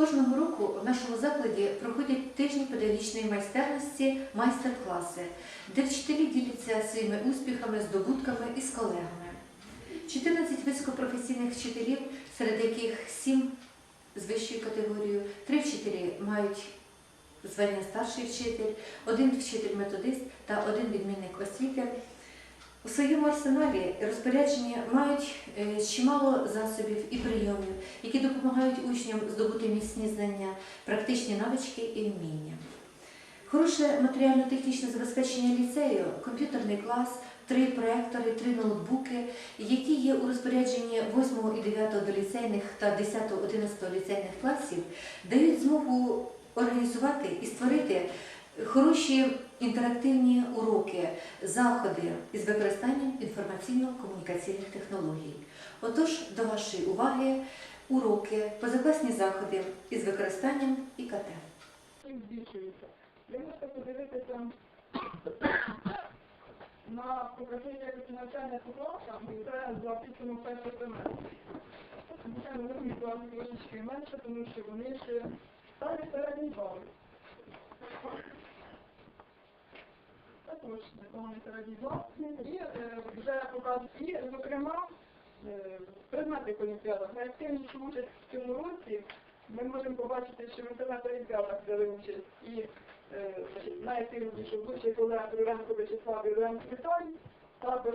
Кожного року в нашому закладі проходять тижні педагогічної майстерності, майстер-класи, де вчителі діляться своїми успіхами, здобутками і з колегами. 14 високопрофесійних вчителів, серед яких 7 з вищою категорією, 3 вчителі мають звання старший вчитель, один вчитель-методист та один відмінник освіти. У своєму арсеналі і розпорядженні мають е, чимало засобів і прийомів, які допомагають учням здобути міцні знання, практичні навички і вміння. Хороше матеріально-технічне забезпечення ліцею, комп'ютерний клас, три проектори, три ноутбуки, які є у розпорядженні 8 і 9 доліцейних та 10-11 ліцейних класів, дають змогу організувати і створити хороші інтерактивні уроки, заходи із використанням інформаційно-комунікаційних технологій. Отож, до вашої уваги уроки, позакласні заходи із використанням ІКТ. Можете подивитися на показник якості навчання по це за підсумок першого семестру. Звичайно, другий клас трошечки менше, тому що вони ще старі середні бали. Середній бал. І е, вже показують, і, зокрема, е, предмети в олімпіадах. Найактивніші участь в цьому році ми можемо побачити, що в інтернет-олімпіадах взяли участь і е, найактивніші вищий колег Руренко Вячеслав і Руренко Віталій, також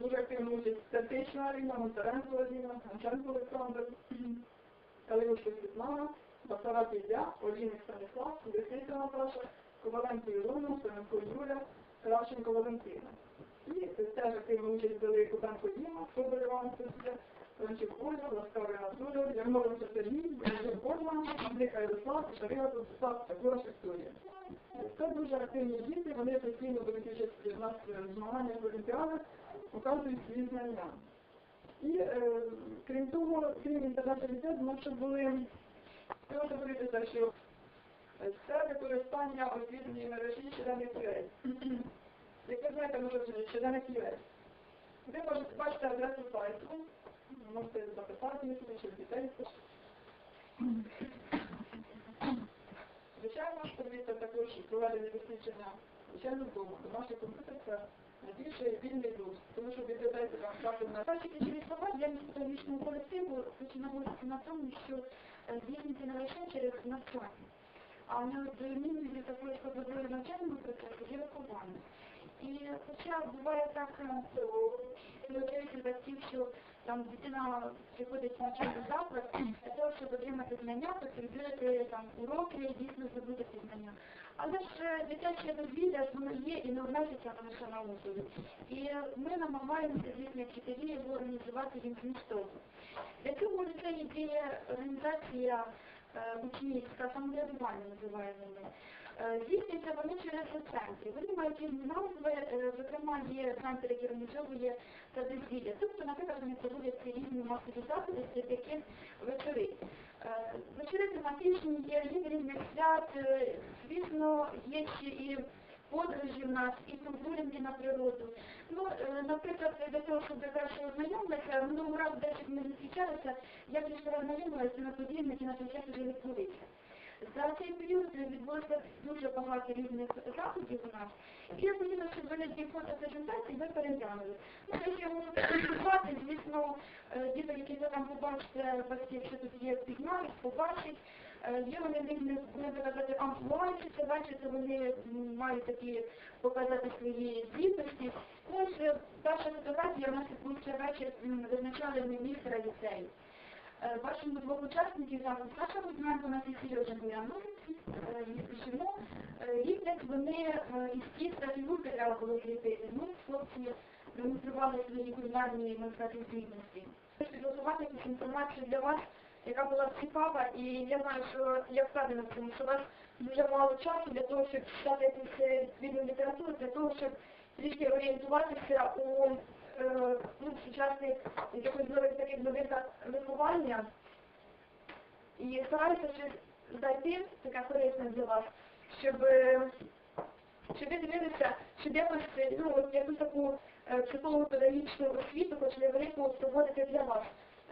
дуже активну участь Статична Аріна, Монтаренко Аліна, Гончаренко Олександр, Калинушка Світлана, Басарат Ілля, Олійник Станіслав, Десниця Наташа, Коваленко Ілона, Семенко Юля, Кравченко Валентина. І теж активну участь взяли Кубенко Діма, Соболь Іван Сергія, Франчик Оля, Ласкавий Анатолій, Ярмоленко Сергій, Янжик Борман, Андрійка Ярослав, Шарила Владислав, також Вікторія. Це дуже активні діти, вони постійно беруть участь в нас в змаганнях в Олімпіадах, показують свої знання. І е, крім того, крім інтернет-олімпіад, ми ще були, треба говорити, що е, це використання освітньої мережі щоденних QA. Як ви знаєте, може щоденних QA. Ви можете бачити адресу сайту, можете записати собі, щоб дітей. Звичайно, подивіться також проведення дослідження звичайно вдома. Домашній комп'ютер це найбільший вільний доступ, тому що відповідається вам часом на Перші ключові слова для педагогічного колективу починають на тому, що е, здійснюється не лише через навчання, а неодмінною такою складовою навчального процесу є виховання. І хоча буває так, е, виявляється батьків, що там дитина приходить навчальний заклад для того, щоб отримати знання, потребує там уроки, дійсно здобути ці знання. Але ж е, дитяче дозвілля воно є і не обмежиться лише наукою. І ми намагаємося, звісно, вчителі його організувати їм змістовно. Для цього це є організація учнівська, самоврядування називаємо. Е, Здійснюються вони через центри. Вони мають різні назви, е, зокрема є центр, які організовує та дозвілля. Тобто, наприклад, проводять різні масові заходи, серед яких вечори. Е, Вечори тематичні є, є різних свят, е, звісно, є ще і подорожі в нас, і культурні на природу. Ну, е, наприклад, для того, щоб ви краще ознайомилися, минулого разу десять ми зустрічалися, я більше ознайомилася на подібних які на той час вже відбулися. За цей період відбулося дуже багато різних заходів у нас. І я хотіла, щоб ви ці фотопрезентації ви переглянули. Ну, те, що я можу презентувати, звісно, е, діти, які ви там побачите, батьки, якщо тут є, пізнають, побачать. Е, Є вони різні, можна казати, амплуаючі, це бачите, вони мають такі показати свої здібності. Ось е, перша фотографія у нас відбувся вечір, визначали ми містера ліцею. Е, Бачимо двох учасників зараз. Саша Кузьменко, у нас і Сережа Бояновець, пишемо. Ліплять вони із тіста фігурки треба було зліпити. Ну, хлопці демонстрували свої кулінарні можливості здібності. Підготувати якусь інформацію для вас, яка була цікава, і я знаю, що я впевнена в цьому, що у вас дуже мало часу для того, щоб читати якусь відео літературу, для того, щоб трішки орієнтуватися у е, ну, сучасних якихось нових таких новинках виховання. І стараюся щось знайти, таке корисне для вас, щоб, е, щоб ви дивилися, щоб якось, ну, якусь таку е, психолого-педагогічну освіту, хоч невелику, проводити для вас.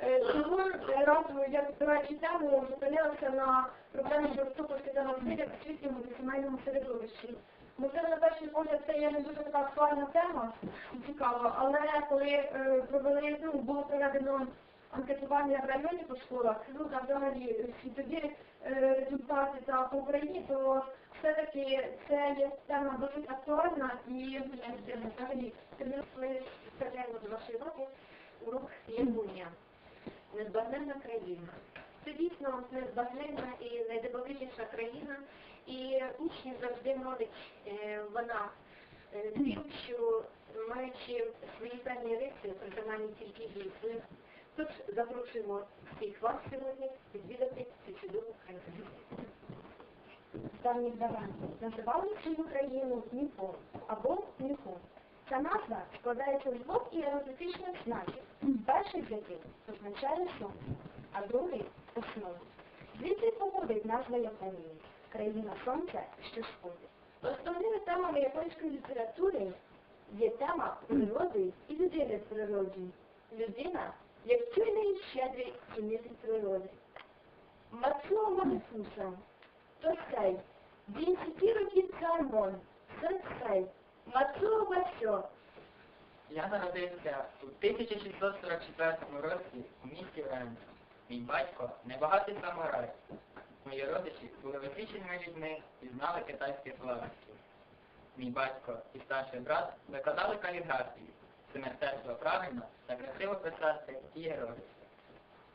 Е, Цього разу я збираючи тему зупинилася на проблемі доступності до насилля в освітньому та сімейному середовищі. Можливо, на перший погляд це є не дуже така актуальна тема, цікава, але коли е, провели, ну, було проведено анкетування в районі по школах, ну та взагалі е, результати та по Україні, то все-таки це є тема досить актуальна і взагалі вставляємо до вашої роки урок Японія. Незбагненна країна. Це дійсно незбагненна і найдивовижніша країна, і учні завжди молить е, вона е, тим, що маючи свої певні риси, притаманні тільки дійсно. Тож запрошуємо всіх вас сьогодні відвідати цю чудову країну. з давніх давен називали свою країну Дніпро або Дніпро. Ця назва складається з двох іерогліфічних знаків. Перший з яких означає сонце, а другий основу. Звідси походить назва Японії країна сонця, що сходить. Основними темами японської літератури є тема природи і людини в природі. Людина як чуйний і щедрий цінитель природи. Мацуо Манефуса Тосей, Дінсітіро Кіцаймон, Сенсей, Мацуо Басьо, Я народився у 1644 році у місті Рен. Мій батько небагатий самурай. Мої родичі були освіченими людьми і знали китайське словенське. Мій батько і старший брат викладали каліграфію. Це мистецтво правильно та красиво писати і ієрогліфи.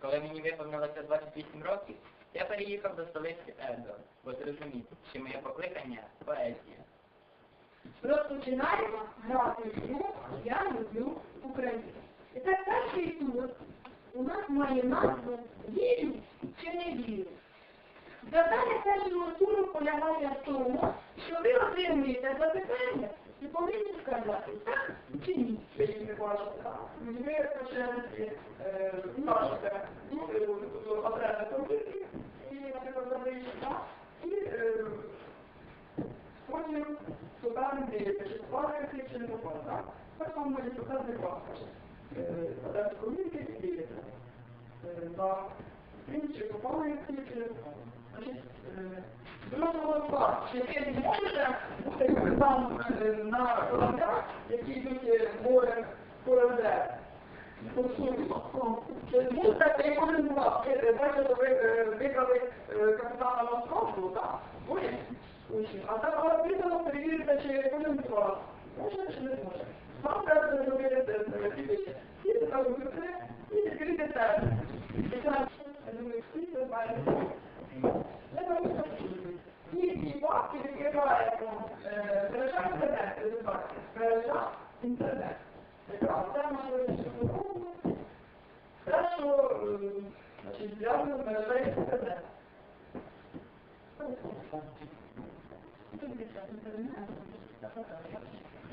Коли мені виповнилося 28 років, я переїхав до столиці Едо, бо зрозумів, що моє покликання поезія. Розпочинаємо грати в Я люблю Україну. І так перший тур у нас має назву Вірю чи не вірю. Завдання першого туру полягає в тому, що ви отримуєте запитання і повинні сказати так чи ні. Ви почнете множите окремо комп'ютер і, наприклад, задаєте так, і е, Потім шукати чи створити чи не так? Так може показати паспорт. Подати комітки і дивитися. На інші Другого класу, чи ви не можете бути там на кораблях, які йдуть морем корабля. Можете, як один з вас, бачите, ви е, вибрали е, капітана Московського, так? Учні. А там вона виписано перевірити, чи кожен клас. Може чи не може. Вам треба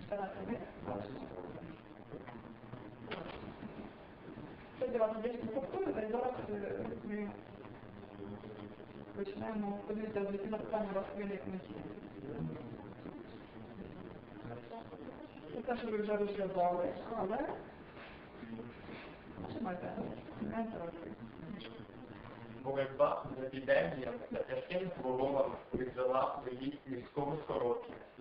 зробити тест на відповідь. І це там виписати, і відкрити тест. І так, я думаю, всі це знають. Я думаю, що всі ці бабки відкриваємо. Бережа інтернет, результати. Бережа інтернет. Якраз це можливо, що ми робимо. Те, що, е, значить, зв'язано з мережею інтернет. Сьогодні вам деякі повторювати, і зараз е, ми почнемо подивитися до ці запитання у вас виник Це те, що ви вже розв'язали, але Чимайте, не трохи. Боротьба з епідеміями та тяжким хворобами призвела до їх міського.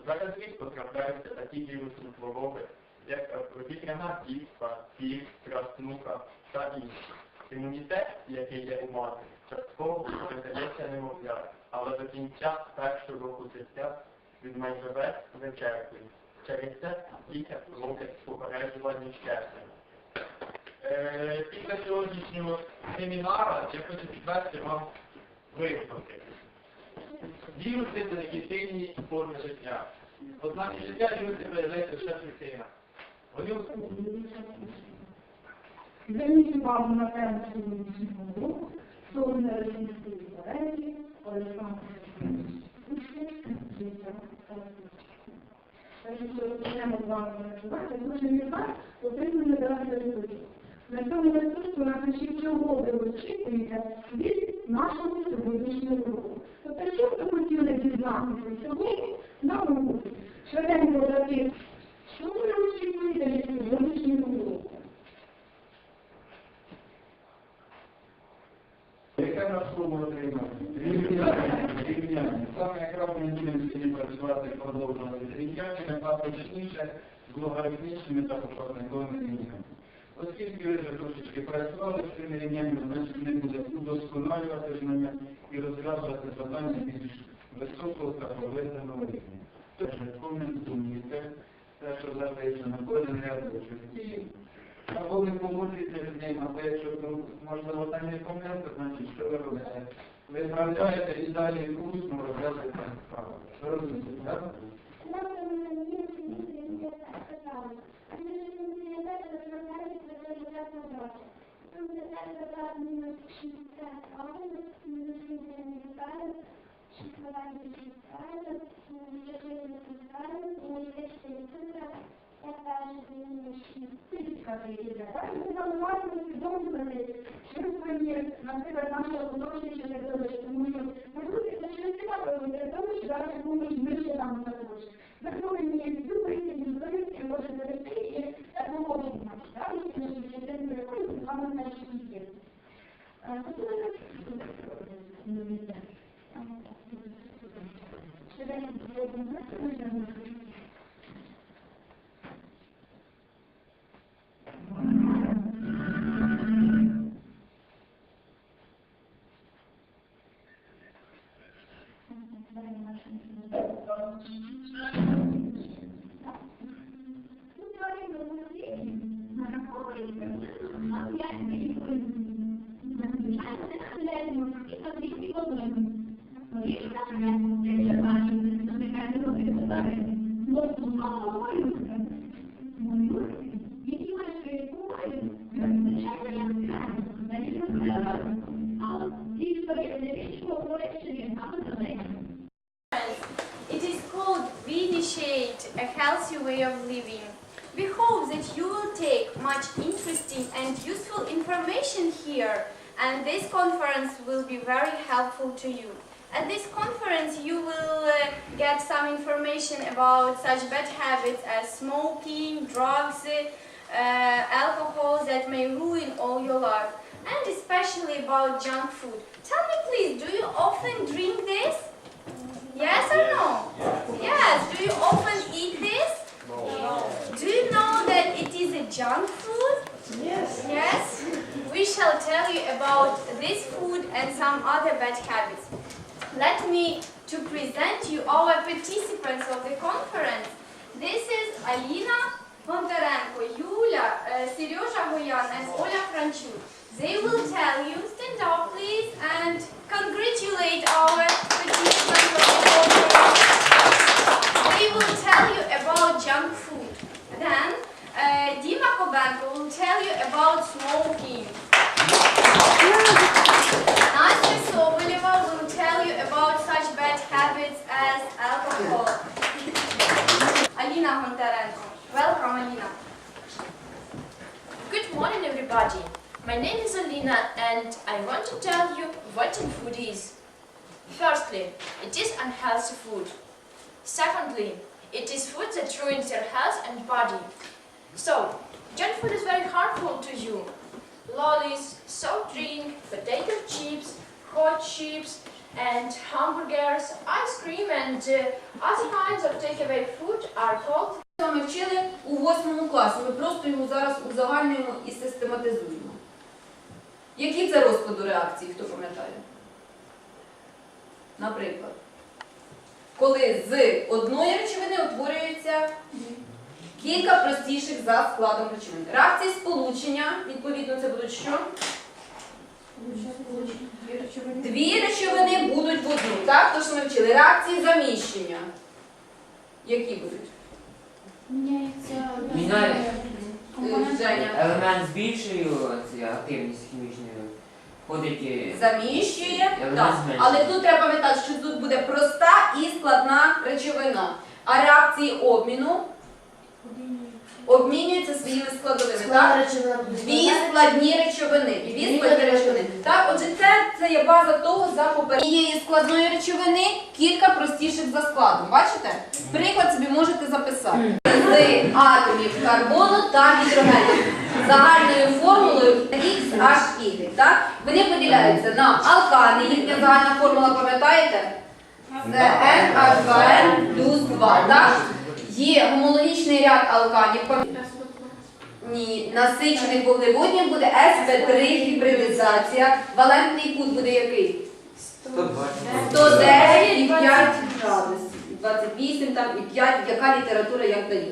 Зараз рідко трапляються такі вірусні хвороби, як повітряна кіспа, пів, краснуха та інші. Імунітет, який є у мати, частково передається немовлят, але до кінця першого року життя від майже весь вичерпується. Через це дітям роблять попереджувальні щеплення. Е, Після сьогоднішнього семінару я хочу підвести вам висновки. Віруси це легітимні форми життя. Однак життя віруси виявляється лише причина. Вони Зверніть увагу на тему сьогоднішнього року, сторони російської поезії, Олександр Почнемо з вами працювати, дуже не так, отримуємо зараз результат. На цьому ресурсу чого ви очікуєте від нашого сьогоднішнього року. Тобто, що ви хотіли дізнатися сьогодні на уроці? Швиденько дати, що ви очікуєте від сьогоднішнього року? Яка наш слово отримати? Рівняння. Саме якраз ми будемо сьогодні працювати продовжувати рівняння, а точніше з логарифмічними та пошатниковими змінами. Оскільки трошечки працювали з цими рівняннями, значить ми будемо удосконалювати знання і розв'язувати завдання більш високого та проведеного рівня. Тож коментуйте те, що записано, кожен ряд і або ви погоджуєте з ним, або якщо ну, можливо там є коменти, значить що ви робите? Ви вправляєте і далі усно розв'язуєте справу. Розумієте? Наприклад, наша художнича не вилучить, тому що ми люди, це через цікаво, вони тому що зараз Gracias. Initiate a Healthy Way of Living. We hope that you will take much interesting and useful information here, and this conference will be very helpful to you. At this conference, you will uh, get some information about such bad habits as smoking, drugs, uh, alcohol that may ruin all your life, and especially about junk food. Tell me, please, do you often drink this? Yes or no? Yes. Do you often eat this? No. Do you know that it is a junk food? Yes. Yes? We shall tell you about this food and some other bad habits. Let me to present you our participants of the conference. This is Alina Bondarenko, Yulia, uh, Seryoja Goyan and Oля Franchuk. They will tell you, stand up please, and congratulate our participants of the conference. They will tell you about junk food. Then uh, Dima Kobenko will tell you about smoking. Nastya Soboleva will tell you about such bad habits as alcohol. Alina Hontarenko. Welcome, Alina. Good morning, everybody. My name is Alina, and I want to tell you what junk food is. Firstly, it is unhealthy food. Secondly, it is food that ruins your health and body. So, junk food is very harmful to you. Lollies, soft drink, potato chips, hot chips, and hamburgers, ice cream, and uh, other kinds of takeaway food are called Ми з вами вчили у восьмому класі. Ми просто його зараз узагальнюємо і систематизуємо. Які це розкладу реакції, хто пам'ятає? Наприклад, коли з одної речовини утворюється кілька простіших за складом речовин. Реакції сполучення, відповідно, це будуть що? Дві речовини будуть в одну. Так, то що ми вчили. Реакції заміщення. Які будуть? Міняє Женя. Елемент збільшує активність хімічною. Ходить Заміщує, так. Але тут треба пам'ятати, що тут буде проста і складна речовина. А реакції обміну обмінюються своїми складовими. Так? Дві складні речовини. Дві складні речовини. Так, отже, це, це є база того за попередньої складної речовини, кілька простіших за складом. Бачите? Приклад собі можете записати. З атомів карбону та гідрогену. Загальною формулою XHY. Так? Вони поділяються на алкани, їхня загальна формула, пам'ятаєте? Це NH2N плюс 2, так? Є гомологічний ряд алканів. Ні, насичених вуглеводнів буде sp3 гібридизація. Валентний кут буде який? 110 і 5 градусів. 28 там і 5, яка література як дає.